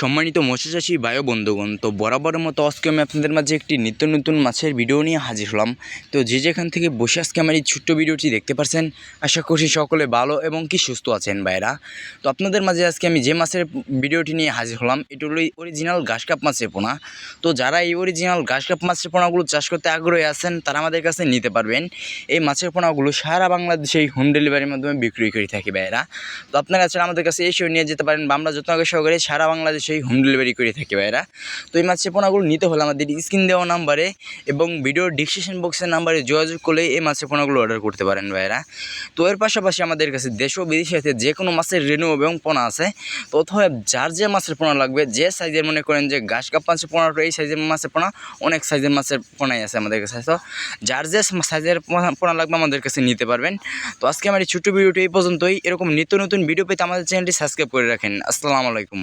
সম্মানিত মৎস্যচাষী বায়ু বন্ধুগণ, তো বরাবরের মতো আজকে আমি আপনাদের মাঝে একটি নিত্য নতুন মাছের ভিডিও নিয়ে হাজির হলাম। তো যে যেখান থেকে বসে আজকে আমার এই ছোট্ট ভিডিওটি দেখতে পারছেন, আশা করছি সকলে ভালো এবং কি সুস্থ আছেন ভাইরা। তো আপনাদের মাঝে আজকে আমি যে মাছের ভিডিওটি নিয়ে হাজির হলাম, এটা হলো অরিজিনাল ঘাস কাপ মাছের পোনা। তো যারা এই অরিজিনাল ঘাস কাপ মাছের পোনাগুলো চাষ করতে আগ্রহী আছেন, তারা আমাদের কাছে নিতে পারবেন। এই মাছের পোনাগুলো সারা বাংলাদেশে হোম ডেলিভারির মাধ্যমে বিক্রি করে থাকি ভাইরা। তো আপনারা ছাড়া আমাদের কাছে এসেও নিয়ে যেতে পারেন বা আমরা যত্ন সহকারে সারা বাংলাদেশেই হোম ডেলিভারি করে থাকি ভাইরা তো এই মাছের পোনাগুলো নিতে হলে আমাদের স্ক্রিন দেওয়া নাম্বারে এবং ভিডিওর ডিসক্রিপশন বক্সের নাম্বারে যোগাযোগ করলে এই মাছের পোনাগুলো অর্ডার করতে পারেন ভাইরা তো এর পাশাপাশি আমাদের কাছে দেশ ও বিদেশে যে কোনো মাছের রেনু এবং পোনা আছে। তো অথবা যার যে মাছের পোনা লাগবে, যে সাইজের মনে করেন যে ঘাস কাপ মাছের পোনাটা এই সাইজের মাছের পোনা, অনেক সাইজের মাছের পোনাই আছে আমাদের কাছে। তো যার যে সাইজের পোনা- পোনা লাগবে আমাদের কাছে নিতে পারবেন। তো আজকে আমার এই ছোট্ট ভিডিওটি এই পর্যন্তই। এরকম নিত্য নতুন ভিডিও পেতে আমাদের চ্যানেলটি সাবস্ক্রাইব করে রাখেন। আসসালামু আলাইকুম।